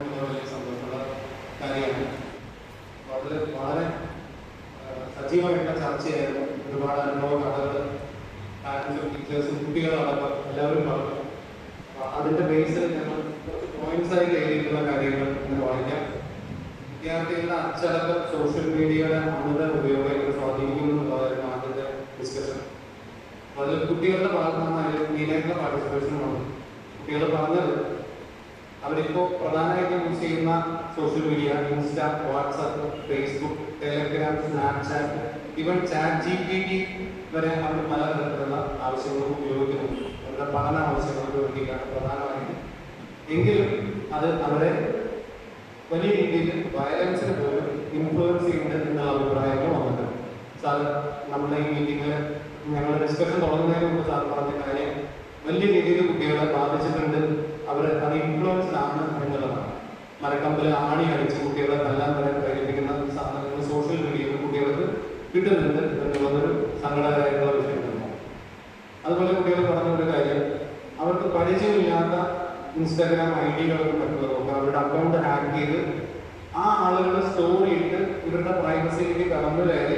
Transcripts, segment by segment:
വലിയ കാര്യമാണ്. അതിൽ വളരെ സജീവമായിട്ടുള്ള ചർച്ചയായിരുന്നു. ഒരുപാട് അനുഭവ കഥകൾ പാരൻസും ടീച്ചേഴ്സും കുട്ടികളും അടക്കം എല്ലാവരും പറഞ്ഞു. അതിന്റെ ബേസിൽ ഞങ്ങൾ പോയിന്റ്സ് ആയി എഴുതിയിട്ടുള്ള കാര്യങ്ങൾ ഇങ്ങനെ വായിക്കാം. വിദ്യാർത്ഥികളുടെ സോഷ്യൽ മീഡിയയുടെ അമിത ഉപയോഗം എങ്ങനെ സ്വാധീനിക്കുന്നു എന്നുള്ളതായിരുന്നു ആദ്യത്തെ ഡിസ്കഷൻ അതിൽ കുട്ടികളുടെ ഭാഗത്തുനിന്നായാലും നിന്നായാലും പാർട്ടിസിപ്പേഷൻ വന്നു. കുട്ടികൾ പറഞ്ഞത് അവരിപ്പോ പ്രധാനമായിട്ടും യൂസ് ചെയ്യുന്ന social media Insta WhatsApp Facebook Telegram Snapchat even chat G P T വരെ അവർ പല തരത്തിലുള്ള ആവശ്യങ്ങളും ഉപയോഗിക്കുന്നുണ്ട്. അവരുടെ പഠന ആവശ്യങ്ങൾക്ക് വേണ്ടിയിട്ടാണ് പ്രധാനമായിട്ട്. എങ്കിലും അത് അവരെ വലിയ രീതിയിൽ വയലൻസിന് പോലും ഇൻഫ്ലുവൻസ് ചെയ്യുന്നുണ്ട് എന്നുള്ള അഭിപ്രായങ്ങൾ വന്നിട്ടുണ്ട്. സാർ നമ്മുടെ ഈ മീറ്റിംഗിൽ ഞങ്ങൾ ഡിസ്കഷൻ തുടങ്ങുന്നതിന് മുമ്പ് സാർ പറഞ്ഞ കാര്യം വലിയ രീതിയിൽ കുട്ടികളെ ബാധിച്ചിട്ടുണ്ട് അവർ അത് ഇൻഫ്ലുവൻസ്ഡ് ആണ് എന്നുള്ളതാണ് മരക്കമ്പിൽ ആണി അടിച്ച് കുട്ടികളെ തല്ലാൻ വരെ പ്രേരിപ്പിക്കുന്ന സാധനങ്ങൾ സോഷ്യൽ മീഡിയയിൽ കുട്ടികൾക്ക് കിട്ടുന്നുണ്ട് എന്നുള്ളതൊരു സങ്കടകരമായിട്ടുള്ള വിഷയം തന്നെ അതുപോലെ കുട്ടികൾ പറഞ്ഞ ഒരു കാര്യം അവർക്ക് പരിചയമില്ലാത്ത ഇൻസ്റ്റാഗ്രാം ഐ ഡികളും മറ്റുള്ളതൊക്കെ അവരുടെ അക്കൗണ്ട് ഹാക്ക് ചെയ്ത് ആ ആളുകളുടെ സ്റ്റോറി ഇട്ട് ഇവരുടെ പ്രൈവസിയിലേക്ക് കടന്നു കയറി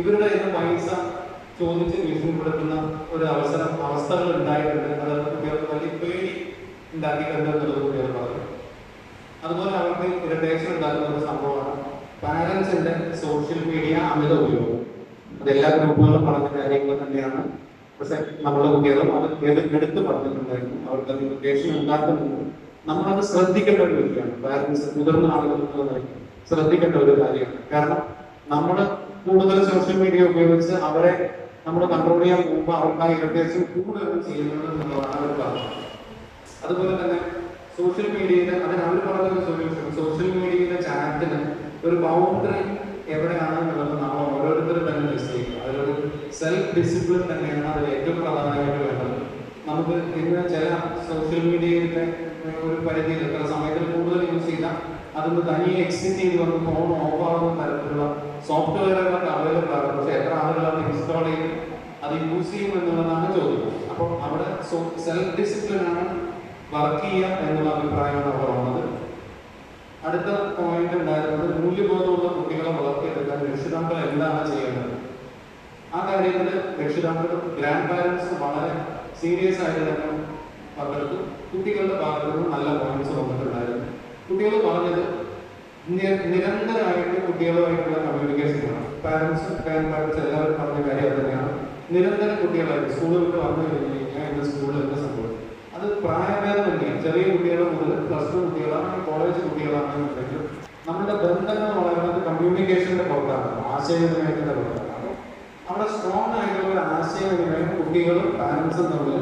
ഇവരുടെ ഇന്ന് പൈസ ചോദിച്ച് ഭീഷണിപ്പെടുത്തുന്ന ഒരു അവസരം അവസ്ഥകൾ ഉണ്ടായിട്ടുണ്ട്. അത് കുട്ടികൾക്ക് വലിയ പേടി ഉണ്ടാക്കിയിട്ടുണ്ട് എന്നുള്ളത് കുട്ടികൾ പറഞ്ഞു അതുപോലെ അവർക്ക് ഇറിറ്റേഷൻ ഉണ്ടാക്കുന്ന ഒരു സംഭവമാണ്. പാരൻസിന്റെ സോഷ്യൽ മീഡിയ അമിത ഉപയോഗം. അതെല്ലാ ഗ്രൂപ്പുകളും പറഞ്ഞ കാര്യങ്ങൾ തന്നെയാണ്. പക്ഷെ നമ്മുടെ കുട്ടികളും അത് എടുത്തു പറഞ്ഞിട്ടുണ്ടായിരുന്നു അവർക്ക് അത് ഇറിറ്റേഷൻ ഉണ്ടാക്കുന്നുണ്ട് നമ്മളത് ശ്രദ്ധിക്കേണ്ട ഒരു കാര്യമാണ് പാരൻസ് മുതിർന്ന ആളുകൾ ശ്രദ്ധിക്കേണ്ട ഒരു കാര്യമാണ്. കാരണം നമ്മൾ കൂടുതൽ സോഷ്യൽ മീഡിയ ഉപയോഗിച്ച് അവരെ നമ്മൾ കൺട്രോൾ ചെയ്യാൻ പോകുമ്പോൾ അവർക്ക് ആ ഇറിറ്റേഷൻ കൂടുതൽ ചെയ്യുന്നത് എന്നുള്ളതാണ് അവർ പറഞ്ഞത് അതുപോലെ തന്നെ സോഷ്യൽ മീഡിയയിലെ അതിന് അവർ പറഞ്ഞ ഒരു സൊല്യൂഷൻ സോഷ്യൽ മീഡിയയിലെ ചാറ്റിന് ഒരു ബൗണ്ടറി എവിടെയാണ് നമ്മൾ ഓരോരുത്തരും സെൽഫ് ഡിസിപ്ലിൻ തന്നെയാണ് അതിൽ ഏറ്റവും പ്രധാനമായിട്ട് വേണ്ടത്. നമുക്ക് ഇന്ന് ചില സോഷ്യൽ മീഡിയയിലെ ഒരു പരിധിയിൽ ചില സമയത്തിൽ കൂടുതൽ യൂസ് ചെയ്താൽ അതൊന്ന് തനിയെ എക്സ്റ്റെൻഡ് ചെയ്ത് വന്ന് ഫോൺ ഓഫ് ആകുന്ന തരത്തിലുള്ള സോഫ്റ്റ്വെയറുകളൊക്കെ അവൈലബിൾ ആണ്. പക്ഷെ എത്ര ആളുകൾ അത് ഇൻസ്റ്റാൾ ചെയ്യും അത് യൂസ് ചെയ്യും എന്നുള്ളതാണ് ചോദ്യം. അപ്പോൾ അവിടെ സെൽഫ് ഡിസിപ്ലിൻ ആണ് വർക്ക് ചെയ്യുക എന്നുള്ള അഭിപ്രായമാണ് അവിടെ വന്നത് അടുത്ത പോയിന്റ് ഉണ്ടായിരുന്നത് മൂല്യബോധമുള്ള കുട്ടികളെ വളർത്തിയെടുക്കാൻ രക്ഷിതാക്കൾ എന്താണ് ചെയ്യേണ്ടത്? ആ കാര്യത്തിൽ രക്ഷിതാക്കളും ഗ്രാൻഡ് പാരൻസ് വളരെ സീരിയസ് ആയിട്ട് തന്നെ പങ്കെടുത്തു. കുട്ടികളുടെ ഭാഗത്തു നിന്ന് നല്ല പോയിന്റ്സ് വന്നിട്ടുണ്ടായിരുന്നു. കുട്ടികൾ പറഞ്ഞത് നിരന്തരമായിട്ട് കുട്ടികളുമായിട്ടുള്ള കമ്മ്യൂണിക്കേഷൻ ആണ് പാരൻസും ഗ്രാൻഡ് പാരൻസ് എല്ലാവരും പറഞ്ഞ കാര്യം തന്നെയാണ്. നിരന്തരം കുട്ടികളായിട്ട് സ്കൂളിൽ വിട്ട് വന്നു കഴിഞ്ഞ് കഴിഞ്ഞാൽ ഇന്ന് സ്കൂളിൽ എന്ത് സംഭവിക്കും. അത് പ്രായഭേദം തന്നെയാണ്. ചെറിയ കുട്ടികൾ മുതൽ പ്ലസ് ടു കുട്ടികളാണെങ്കിൽ കോളേജ് കുട്ടികളാണെന്നുണ്ടെങ്കിൽ നമ്മുടെ ബന്ധങ്ങൾ വളരുന്നത് കമ്മ്യൂണിക്കേഷന്റെ പുറത്താണ് ആശയവിനിമയത്തിന്റെ പുറത്താണ് അവിടെ സ്ട്രോങ് ആയിട്ടുള്ള ഒരു ആശയവിനിമയം കുട്ടികളും പാരൻസും തമ്മിൽ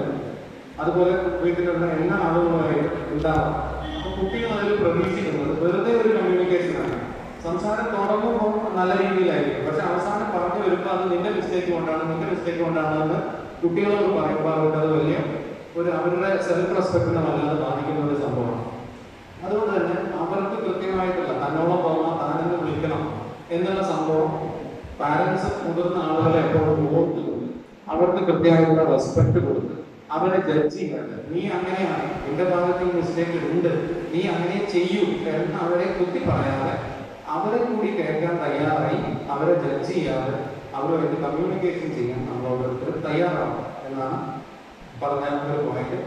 അതുപോലെ വീട്ടിലുള്ള എല്ലാ ആളുകളുമായിട്ട് ഉണ്ടാവാം. അപ്പൊ കുട്ടികൾ അതിൽ പ്രതീക്ഷിക്കുന്നത് വെറുതെ ഒരു കമ്മ്യൂണിക്കേഷൻ ആണ്. സംസാരം തുടങ്ങുമ്പോൾ നല്ല രീതിയിലായിരിക്കും. പക്ഷെ അവസാനം പറഞ്ഞു വരുമ്പോൾ അത് നിന്റെ മിസ്റ്റേക്ക് കൊണ്ടാണ് നിന്റെ മിസ്റ്റേക്ക് കൊണ്ടാണ് എന്ന് കുട്ടികളോട് പറയുമ്പോൾ അവർക്ക് അത് വലിയ ഒരു അവരുടെ സെൽഫ് റെസ്പെക്റ്റിനെ വല്ലാതെ ബാധിക്കുന്ന ഒരു സംഭവമാണ്. അതുകൊണ്ട് തന്നെ അവർക്ക് കൃത്യമായിട്ടുള്ള തന്നോളം പോകണം താനെന്ന് വിളിക്കണം എന്നുള്ള സംഭവം പാരൻസ് മുതിർന്ന ആളുകളെ എപ്പോഴും ഓർത്ത് അവർക്ക് കൃത്യമായിട്ടുള്ള റെസ്പെക്ട് കൊടുത്ത് അവരെ ജഡ്ജ് ചെയ്യാതെ നീ അങ്ങനെയാണ് എന്റെ ഭാഗത്ത് മിസ്റ്റേക്ക് ഉണ്ട് നീ അങ്ങനെ ചെയ്യൂ എന്ന് അവരെ കുത്തി പറയാതെ അവരെ കൂടി കേൾക്കാൻ തയ്യാറായി അവരെ ജഡ്ജ് ചെയ്യാതെ അവരുമായിട്ട് കമ്മ്യൂണിക്കേഷൻ ചെയ്യാൻ ഓരോരുത്തർ തയ്യാറാവണം എന്നാണ് പറഞ്ഞ ഒരു പോയിന്റ്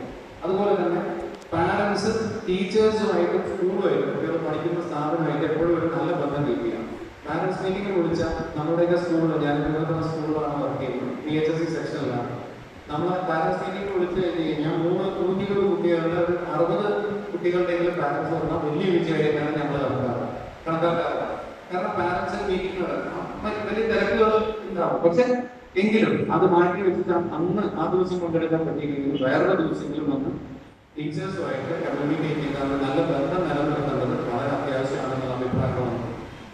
അതുപോലെ തന്നെ പാരൻസ് ടീച്ചേഴ്സുമായിട്ട് സ്കൂളുമായിട്ട് കുട്ടികൾ പഠിക്കുന്ന സ്ഥാപനമായിട്ട് എപ്പോഴും ഒരു നല്ല ബന്ധം ചെയ്യണം പാരൻസ് മീറ്റിംഗ് വിളിച്ച നമ്മുടെയൊക്കെ സ്കൂളിൽ ഞാൻ നിങ്ങളുടെ സ്കൂളിലാണ് വർക്ക് ചെയ്യുന്നത്. പി എച്ച് എസ് സി സെക്ഷനിലാണ് നമ്മൾ പാരൻസ് മീറ്റിംഗ് വിളിച്ചു കഴിഞ്ഞ് കഴിഞ്ഞാൽ മൂന്ന് നൂറ്റി ഇരുപത് കുട്ടികളുടെ ഒരു അറുപത് കുട്ടികളുടെയെങ്കിലും പാരൻസ് വന്ന വലിയ വിജയമായിട്ടാണ് ഞങ്ങൾ കണക്കാക്കാറ് കാരണം പാരൻസ് മീറ്റിംഗ് വലിയ തിരക്കുകൾ ഉണ്ടാവും. പക്ഷെ എങ്കിലും അത് മാറ്റി വെച്ചിട്ട് അന്ന് ആ ദിവസം പങ്കെടുക്കാൻ പറ്റിയില്ലെങ്കിൽ വേറെ ദിവസങ്ങളിൽ വന്ന് ടീച്ചേഴ്സുമായിട്ട് കമ്മ്യൂണിക്കേറ്റ് ചെയ്താൽ നല്ല ബന്ധം നിലനിർത്തേണ്ടത് വളരെ അത്യാവശ്യമാണെന്നുള്ള അഭിപ്രായമാണ്.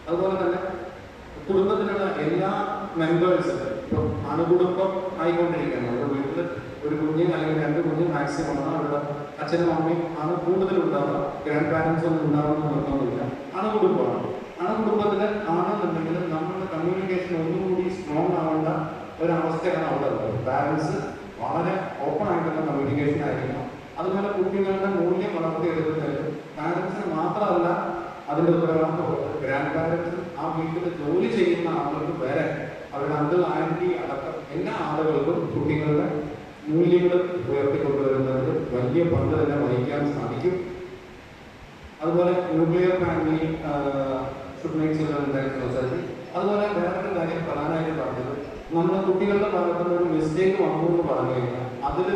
അതുപോലെ തന്നെ കുടുംബത്തിലുള്ള എല്ലാ മെമ്പേഴ്സും ഇപ്പൊ അണുകുടുംബം ആയിക്കൊണ്ടിരിക്കുകയാണ്. നമ്മുടെ വീട്ടിൽ ഒരു കുഞ്ഞ് അല്ലെങ്കിൽ രണ്ട് കുഞ്ഞ് മാക്സിമം ആണ്. അവരുടെ അച്ഛനും അമ്മയും ആണ് കൂടുതൽ ഉണ്ടാവുക ഗ്രാൻഡ് പാരൻസ് ഒന്നും ഉണ്ടാവുന്ന നിർബന്ധമില്ല. അണുകുടുംബമാണ്. അണുകുടുംബത്തിൽ ആണെന്നുണ്ടെങ്കിൽ നമ്മുടെ കമ്മ്യൂണിക്കേഷൻ ഒന്നുകൂടി സ്ട്രോങ് ആവേണ്ട ഒരവസ്ഥയാണ് അവിടെ ഉള്ളത്. പാരൻസ് വളരെ ഓപ്പൺ ആയിട്ടുള്ള കമ്മ്യൂണിക്കേഷൻ ആയിരിക്കണം. അതുപോലെ കുട്ടികളുടെ മൂല്യം വളർത്തിയെടുക്കുന്നതിൽ പാരൻസിന് മാത്രം അതിന്റെ ഉത്തരവാദിത്വം ഗ്രാൻഡ് പാരൻസ് ആ വീട്ടിൽ ജോലി ചെയ്യുന്ന ആളുകൾക്ക് വരെ അവരുടെ അങ്കിൾ ആന്റി അടക്കം എല്ലാ ആളുകൾക്കും കുട്ടികളുടെ മൂല്യങ്ങൾ ഉയർത്തിക്കൊണ്ടുവരുന്നതിന് വലിയ പങ്ക് തന്നെ വഹിക്കാൻ സാധിക്കും. അതുപോലെ ന്യൂക്ലിയർ ഫാമിലി മേക്ക് സൊസൈറ്റി അതുപോലെ വേറൊരു കാര്യം പ്രധാനമായിട്ട് പറഞ്ഞത് നമ്മുടെ കുട്ടികളുടെ ഭാഗത്ത് നിന്ന് ഒരു മിസ്റ്റേക്ക് വന്നു എന്ന് പറഞ്ഞു കഴിഞ്ഞാൽ അതിൽ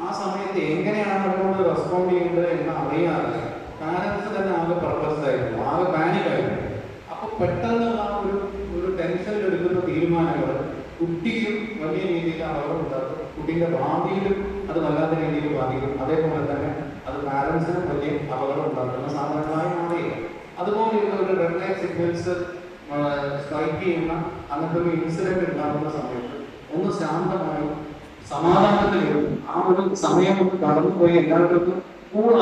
ആ സമയത്ത് എങ്ങനെയാണ് അവരോട് റെസ്പോണ്ട് ചെയ്യേണ്ടത് എന്ന് അറിയാതെ പാരൻസ് തന്നെ ആകെ പർപ്പസ് ആയിരുന്നു ആകെ പാനിക് ആയിരുന്നു അപ്പൊ പെട്ടെന്ന് ആ ഒരു ഒരു ടെൻഷനിൽ എടുക്കുന്ന തീരുമാനങ്ങൾ കുട്ടിക്കും വലിയ രീതിയിൽ അപകടം കുട്ടിയുടെ ഭാവിയിലും അത് വല്ലാത്ത രീതിയിൽ ബാധിക്കും. അതേപോലെ തന്നെ അത് പാരൻസിനും വലിയ അപകടം ഉണ്ടാക്കുന്ന സാധനങ്ങളായി മാറിയില്ല അതുപോലെയുള്ള ഒരു റെഡ് ലൈറ്റ് സിഗ്നൽസ് സ്ട്രൈക്ക് ചെയ്യുന്ന അങ്ങനത്തെ ഒരു ഇൻസിഡന്റ് ഉണ്ടാകുന്ന സമയത്ത് ഒന്ന് ശാന്തമായി സമാധാനത്തിലും ആ ഒരു സമയം ഒന്ന് കടന്നുപോയി എല്ലാവർക്കും കൂൾ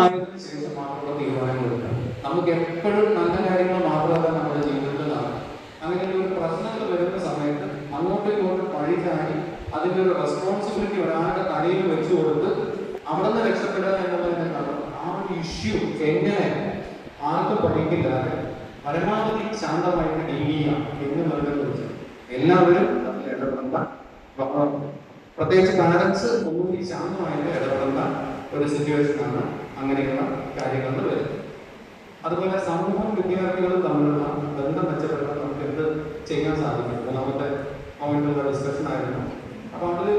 ശേഷം മാത്രമുള്ള തീരുമാനങ്ങൾ എടുക്കാം നമുക്ക് എപ്പോഴും നല്ല കാര്യങ്ങൾ മാത്രമല്ല നമ്മുടെ ജീവിതത്തിൽ നടക്കും അങ്ങനെ ഒരു പ്രശ്നങ്ങൾ വരുന്ന സമയത്ത് അങ്ങോട്ടും ഇങ്ങോട്ടും പഴി ചാടി അതിന്റെ ഒരു റെസ്പോൺസിബിലിറ്റി ഒരാളുടെ തലയിൽ വെച്ചു കൊടുത്ത് അവിടെ നിന്ന് രക്ഷപ്പെടുക എന്നുള്ളതിനെ കാണും ആ ഒരു ഇഷ്യൂ എങ്ങനെ ആർക്കും പഠിക്കില്ലാതെ പരമാവധി ശാന്തമായിട്ട് ഡീൽ ചെയ്യാം എന്ന് കുറിച്ച് എല്ലാവരും അതിൽ ഇടപെടണ്ട. പ്രത്യേകിച്ച് പാരൻസ് ഒന്നുകൂടി ശാന്തമായിട്ട് ഇടപെടേണ്ട. ഒരു സിറ്റുവേഷനാണ് അങ്ങനെയുള്ള കാര്യങ്ങളിൽ വരുന്നത്. അതുപോലെ സമൂഹം വിദ്യാർത്ഥികളും തമ്മിലുള്ള ബന്ധം മെച്ചപ്പെടുത്താൻ നമുക്ക് എന്ത് ചെയ്യാൻ സാധിക്കും? മൂന്നാമത്തെ പോയിന്റുള്ള ഡിസ്കഷൻ ആയിരുന്നു. അപ്പോൾ അതിൽ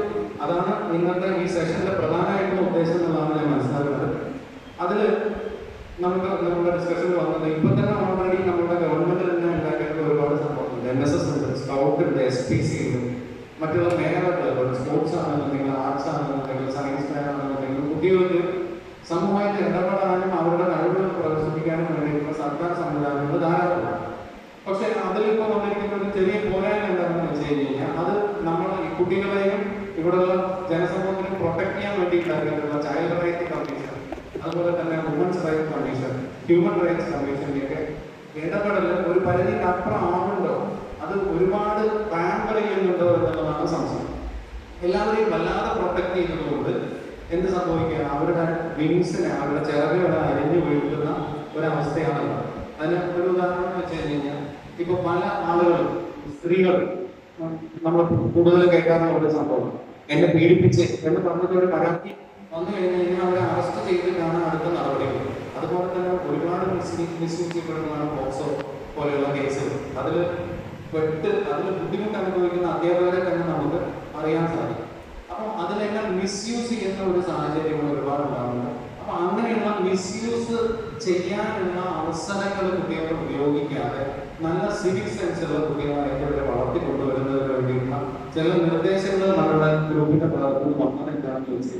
അതാണ് ഇന്നത്തെ ഈ സെഷന്റെ പ്രധാനമായിട്ടുള്ള ഉദ്ദേശം എന്നുള്ളതാണ് ഞാൻ മനസ്സിലാക്കുന്നത്. അതിൽ നമുക്ക് നമ്മുടെ ഡിസ്കഷൻ വന്നത് ഇപ്പൊ തന്നെ ഓൾറെഡി നമ്മുടെ ഗവൺമെന്റ് തന്നെ ഉണ്ടാക്കിയിട്ടുള്ള ഒരുപാട് സംഭവം എൻ എസ് എസ് ഉണ്ട് സ്കൗട്ട് ഉണ്ട് എസ് പി സി ഉണ്ട് മറ്റുള്ള മേഖലകൾ സ്പോർട്സ് ആണെന്നുണ്ടെങ്കിൽ ആർട്സ് ആണെന്നുണ്ടെങ്കിൽ സയൻസ് മേഖല ആണെന്നുണ്ടെങ്കിൽ കുട്ടികൾക്ക് സമൂഹമായിട്ട് ഇടപെടാനും അവരുടെ കഴിവുകൾ പ്രദർശിപ്പിക്കാനും വേണ്ടിയിട്ടുള്ള സർക്കാർ സംവിധാനങ്ങൾ ധാരാളമാണ്. പക്ഷെ അതിലിപ്പോ വന്നിരിക്കുന്ന ഒരു ചെറിയ പോരായ്മ എന്താണെന്ന് വെച്ച് കഴിഞ്ഞാൽ അത് നമ്മൾ ഈ കുട്ടികളെയും ഇവിടെയുള്ള ജനസമൂഹത്തിനും പ്രൊട്ടക്ട് ചെയ്യാൻ വേണ്ടിയിട്ടുള്ള ചൈൽഡ് റൈറ്റ് കമ്മീഷൻ അതുപോലെ തന്നെ women's right commission human rights കമ്മീഷന്റെയൊക്കെ ഇടപെടൽ ഒരു പരിധിക്ക് അപ്പുറം ആവുന്നുണ്ടോ? അത് ഒരുപാട് പാമ്പർ ചെയ്യുന്നുണ്ടോ എന്നുള്ളതാണ് സംശയം. എല്ലാവരെയും വല്ലാതെ പ്രൊട്ടക്ട് ചെയ്യുന്നതുകൊണ്ട് എന്ത് സംഭവിക്കുക അവരുടെ വിങ്സിനെ അവരുടെ ചിറകുകളെ അരിഞ്ഞു വീഴ്ത്തുന്ന ഒരവസ്ഥയാണ്. അതിന് ഒരു ഉദാഹരണം വെച്ച് കഴിഞ്ഞാൽ ഇപ്പൊ പല ആളുകളും സ്ത്രീകൾ നമ്മൾ കൂടുതൽ കേൾക്കാറുള്ള ഒരു സംഭവം. എന്നെ പീഡിപ്പിച്ച് എന്ന് പറഞ്ഞിട്ട് ഒരു പരാതി വന്നു കഴിഞ്ഞാൽ കഴിഞ്ഞാൽ അവരെ അറസ്റ്റ് ചെയ്തിട്ടാണ് അടുത്ത നടപടികൾ. അതുപോലെ തന്നെ ഒരുപാട് മിസ്യൂസ് ചെയ്യപ്പെടുന്നതാണ് പോക്സോ പോലെയുള്ള കേസുകൾ അതിൽ പെട്ട് അതിൽ ബുദ്ധിമുട്ട് അനുഭവിക്കുന്ന അധ്യാപകരെ തന്നെ നമുക്ക് അറിയാൻ സാധിക്കും. അപ്പോൾ അതിലെല്ലാം മിസ്യൂസ് ചെയ്യുന്ന ഒരു സാഹചര്യങ്ങൾ ഒരുപാട് ഉണ്ടാകുന്നുണ്ട് അപ്പൊ അങ്ങനെയുള്ള മിസ്യൂസ് ചെയ്യാനുള്ള അവസരങ്ങൾ കുട്ടികളെ ഉപയോഗിക്കാതെ നല്ല സിവിക് സെൻസ് ഉള്ള കുട്ടികളായിട്ട് ഇവിടെ വളർത്തിക്കൊണ്ടുവരുന്നതിന് വേണ്ടിയുള്ള ചില നിർദ്ദേശങ്ങൾ നമ്മുടെ ഗ്രൂപ്പിന്റെ ഭാഗത്ത് വന്നതെന്താണെന്ന് ചോദിച്ചു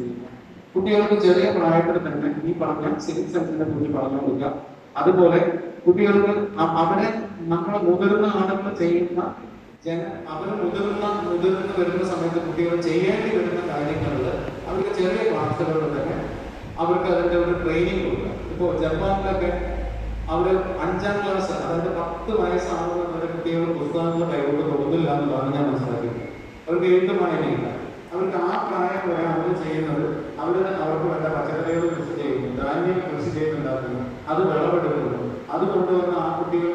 കുട്ടികൾക്ക് ചെറിയ പ്രായത്തിൽ തന്നെ ഈ പറഞ്ഞ സിവിക് സെൻസിനെ കുറിച്ച് പറഞ്ഞു കൊടുക്കുക. അതുപോലെ കുട്ടികൾക്ക് അവിടെ നമ്മൾ മുതിർന്ന ആളുകൾ ചെയ്യുന്ന ജന അവർ മുതിർന്ന മുതിർന്ന് വരുന്ന സമയത്ത് കുട്ടികൾ ചെയ്യേണ്ടി വരുന്ന കാര്യങ്ങളിൽ അവർക്ക് ചെറിയ ക്ലാസ്സുകളിൽ തന്നെ അവർക്ക് അതിന്റെ ഒരു ട്രെയിനിങ് കൊടുക്കുക ഇപ്പോൾ ജപ്പാനിലൊക്കെ അവർ അഞ്ചാം ക്ലാസ് അതായത് പത്ത് വയസ്സാകുന്ന വരെ കുട്ടികൾ പുസ്തകങ്ങൾ കൈകൊണ്ട് കൊടുക്കില്ല എന്നുള്ളതാണ് ഞാൻ മനസ്സിലാക്കിയത്. അവർക്ക് എഴുത്തും വായനയില്ല അവർക്ക് ആ പ്രായം വരെ അവർ ചെയ്യുന്നത് അവർ അവർക്ക് വേണ്ട പച്ചക്കറികൾ കൃഷി ചെയ്യുന്നു ധാന്യം കൃഷി ചെയ്യുന്നുണ്ടാക്കുന്നു അത് വിളവെടുക്കുന്നു. അത് കൊണ്ടുവന്ന് ആ കുട്ടികൾ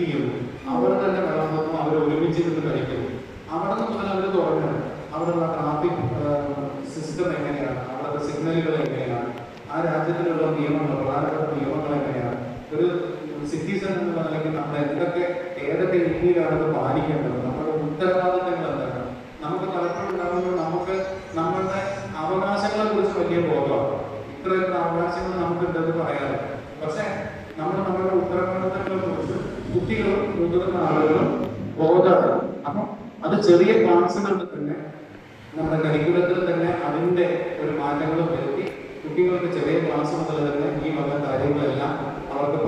ചെയ്യുന്നു അവർ തന്നെ വിളമ്പുന്നു അവർ ഒരുമിച്ച് നിന്ന് കഴിക്കുന്നു അവിടെ നിന്ന് മുതൽ അവർ തുടങ്ങണം അവിടെയുള്ള ട്രാഫിക് സിസ്റ്റം എങ്ങനെയാണ്? അവിടുത്തെ സിഗ്നലുകൾ എങ്ങനെയാണ്? ആ രാജ്യത്തിലുള്ള നിയമങ്ങൾ പ്രധാനപ്പെട്ട നിയമങ്ങൾ എങ്ങനെയാണ്? ഒരു സിറ്റിസൺ എന്നുള്ള നിലയ്ക്ക് നമ്മൾ എന്തൊക്കെ ഏതൊക്കെ രീതിയിലാണ് അത് പാലിക്കേണ്ടത്? നമ്മുടെ ഉത്തരവാദിത്തങ്ങൾ എന്താണ്? നമുക്ക് പലപ്പോഴും നമുക്ക് നമ്മളുടെ അവകാശങ്ങളെ കുറിച്ച് വലിയ ബോധമാണ്. ഇത്രയൊക്കെ ഇത്ര അവകാശങ്ങൾ നമുക്ക് ഉണ്ടെന്ന് പറയാറ്. പക്ഷെ നമ്മൾ നമ്മുടെ ഉത്തരവാദിത്തങ്ങളെ കുറിച്ച് കുട്ടികളും മുതിർന്ന ആളുകളും ബോധമാണ് അപ്പം അത് ചെറിയ ക്ലാസ്സുകളിൽ തന്നെ നമ്മുടെ കരിക്കുലത്തിൽ തന്നെ അതിന്റെ ഒരു മാറ്റങ്ങൾ വരുത്തി കുട്ടികൾക്ക് ചെറിയ ക്ലാസ് മുതൽ തന്നെ ഈ വക കാര്യങ്ങളെല്ലാം അവർക്ക്